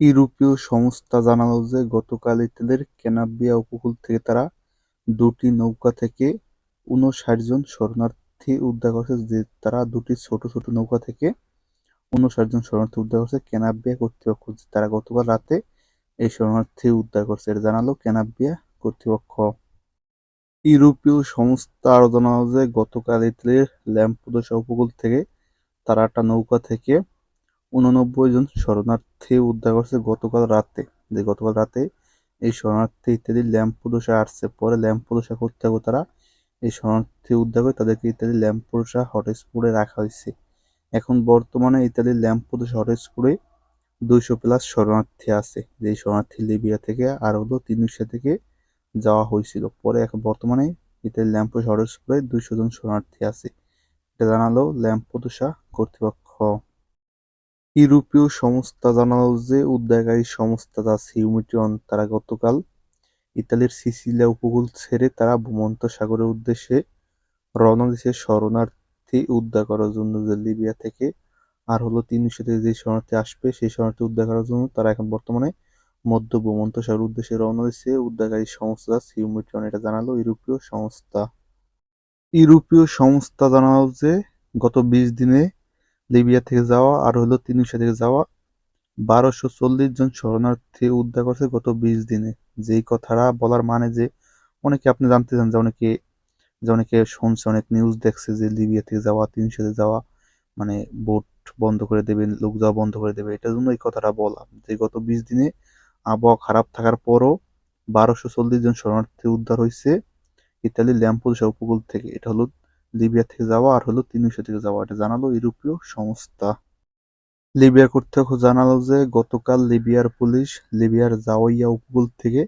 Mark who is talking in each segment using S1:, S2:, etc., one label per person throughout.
S1: ইউরোপীয় সংস্থা জানালো যে গতকাল ইতালির ক্যানাবিয়া উপকূল থেকে তারা দুটি নৌকা থেকে উনষাট জন শরণার্থী উদ্ধার করেছে, যে তারা দুটি ছোট ছোট নৌকা থেকে উনষাট জন শরণার্থী উদ্ধার করছে ক্যানাবিয়া কর্তৃপক্ষ তারা গতকাল রাতে এই শরণার্থী উদ্ধার করছে। এটা জানালো ক্যানাবিয়া কর্তৃপক্ষ। ইউরোপীয় সংস্থা আরও জানালো যে গতকাল ইতালির ল্যাম্পুদোসা উপকূল থেকে তারা একটা নৌকা থেকে উননব্বই জন শরণার্থী উদ্ধার করছে গতকাল রাতে। যে গতকাল রাতে এই শরণার্থী ইত্যাদি ল্যাম্পুদোসা আসছে পরে ল্যাম্পুদোসা করতে হবে তারা এই শরণার্থী উদ্ধার করে তাদেরকে ইত্যাদি ল্যাম্পুদোসা হটস্পটে রাখা হয়েছে। এখন বর্তমানে ইত্যাদি ল্যাম্পুদোসা হটস্পটে দুইশো প্লাস শরণার্থী আছে। যে শরণার্থী লিবিয়া থেকে আর হলো তিনশো থেকে যাওয়া হয়েছিল। পরে এখন বর্তমানে ইত্যাদি ল্যাম্পুদোসা হটস্পটে দুইশো জন শরণার্থী আছে। এটা জানালো ল্যাম্পুদোসা কর্তৃপক্ষ। ইউরোপীয় সংস্থা জানালো যে উদ্ধারকারী সংস্থা যা সিউমিটিয়ন তারা গতকাল ইতালির সিসিলিয়া উপকূল ছেড়ে তারা ভূমন্ত সাগরের উদ্দেশ্যে রওনা দিয়েছে। শরণার্থী উদ্ধার করার জন্য যে লিবিয়া থেকে আর হলো তিনশো থেকে যে শরণার্থী আসবে, সেই শরণার্থী উদ্ধার করার জন্য তারা এখন বর্তমানে মধ্য ভূমন্ত সাগর উদ্দেশ্যে রওনা দিয়েছে। উদ্ধারকারী সংস্থা সিউমিটিয়ন এটা জানালো ইউরোপীয় সংস্থা। ইউরোপীয় সংস্থা জানালো যে গত বিশ দিনে লিবিয়া থেকে যাওয়া আর হলো তিনুশা থেকে যাওয়া। বারোশো চল্লিশ জন শরণার্থী উদ্ধার করছে গত বিশ দিনে। যেই কথাটা বলার মানে যে, অনেকে আপনি জানতে চান যে অনেকে যে অনেকে শুনছে, অনেক নিউজ দেখছে যে লিবিয়া থেকে যাওয়া তিনশো থেকে যাওয়া মানে বোট বন্ধ করে দেবে লোক যাওয়া বন্ধ করে দেবে। এটার জন্য এই কথাটা বলা। যে গত বিশ দিনে আবহাওয়া খারাপ থাকার পরও বারোশো চল্লিশ জন শরণার্থী উদ্ধার হয়েছে ইতালির ল্যাম্পুলসা উপকূল থেকে। এটা হলো লিবিয়া থেকে যাওয়া আর হলো তিনশো থেকে যাওয়া। এটা জানালো ইউরোপীয় সংস্থা। লিবিয়া কর্তৃপক্ষ জানালো যে, গতকাল লিবিয়ার পুলিশ লিবিয়ার জাওয়াইয়া উপকূল থেকে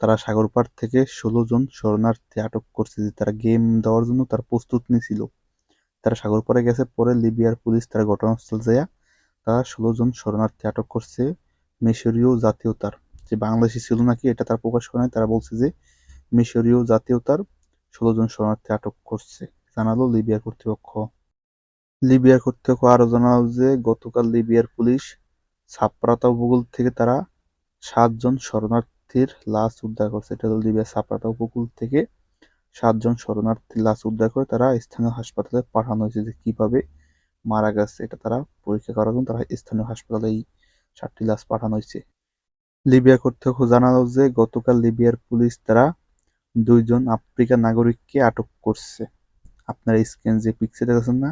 S1: তারা সাগরপাড় থেকে ষোলো জন শরণার্থী আটক করছে যে তারা গেম দেওয়ার জন্য তার প্রস্তুত নিয়েছিল তারা সাগরপাড়ে গেছে, পরে লিবিয়ার পুলিশ তারা ঘটনাস্থল যায় তারা ষোলো জন শরণার্থী আটক করছে, মিশরীয় জাতীয়তার। যে বাংলাদেশি ছিল নাকি এটা তার প্রকাশ করে তারা বলছে যে মিশরীয় জাতীয়তার ষোলো জন শরণার্থী আটক করছে। জানালো লিবিয়া কর্তৃপক্ষ। লিবিয়ার কর্তৃপক্ষ আরও জানালো যে, গতকাল লিবিয়ার পুলিশ সাপ্রাতা উপকূল থেকে তারা সাতজন শরণার্থীর লাশ উদ্ধার করছে। এটা হলো লিবিয়ার সাপ্রাতা উপকূল থেকে সাতজন শরণার্থীর লাশ উদ্ধার করে তারা স্থানীয় হাসপাতালে পাঠানো হয়েছে যে কীভাবে মারা গেছে। এটা তারা পরীক্ষা করার জন্য তারা স্থানীয় হাসপাতালে এই সাতটি লাশ পাঠানো হয়েছে। লিবিয়া কর্তৃপক্ষ জানালো যে, গতকাল লিবিয়ার পুলিশ তারা দুইজন আফ্রিকার নাগরিককে আটক করছে। আপনার স্ক্রিন যে পিকচার দেখেছেন না,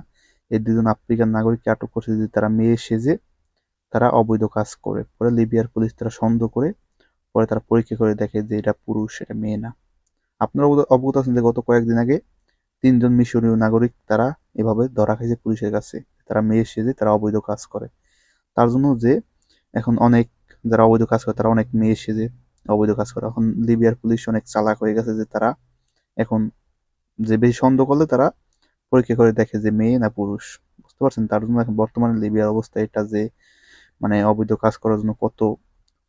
S1: এই দুজন আফ্রিকান নাগরিককে আটক করছে যে তারা মেয়ে সেজে তারা অবৈধ কাজ করে। পরে লিবিয়ার পুলিশ তারা সন্দেহ করে, পরে তারা পরীক্ষা করে দেখে যে এটা পুরুষ, এটা মেয়ে না। আপনারা অবগত আছেন যে গত কয়েকদিন আগে তিনজন মিশরীয় নাগরিক তারা এভাবে ধরা খাইছে পুলিশের কাছে তারা মেয়ে সেজে তারা অবৈধ কাজ করে। তার জন্য যে এখন অনেক যারা অবৈধ কাজ করে, তারা অনেক মেয়ে সেজে অবৈধ কাজ করে। এখন লিবিয়ার পুলিশ অনেক চালাক হয়ে গেছে যে তারা এখন যে বেশি সন্দেহ করলে তারা পরীক্ষা করে দেখে যে মেয়ে না পুরুষ। বুঝতে পারছেন? তার জন্য এখন বর্তমানে লিবিয়ার অবস্থা এটা যে মানে অবৈধ কাজ করার জন্য কত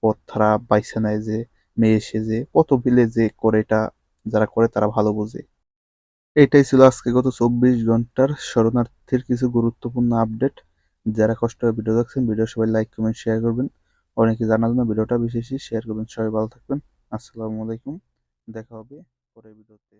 S1: পথ তারা বাইছে নেয় যে, মেয়ে এসে যে, কত বিলে যে করে এটা যারা করে তারা ভালো বোঝে। এটাই ছিল আজকে গত চব্বিশ ঘণ্টার শরণার্থীর কিছু গুরুত্বপূর্ণ আপডেট। যারা কষ্ট করে ভিডিও দেখছেন ভিডিও সবাই লাইক, কমেন্ট, শেয়ার করবেন। অনেকে জানার জন্য ভিডিওটা বেশি শেয়ার করবেন। সবাই ভালো থাকবেন। আসসালামু আলাইকুম। দেখা হবে পরের ভিডিওতে।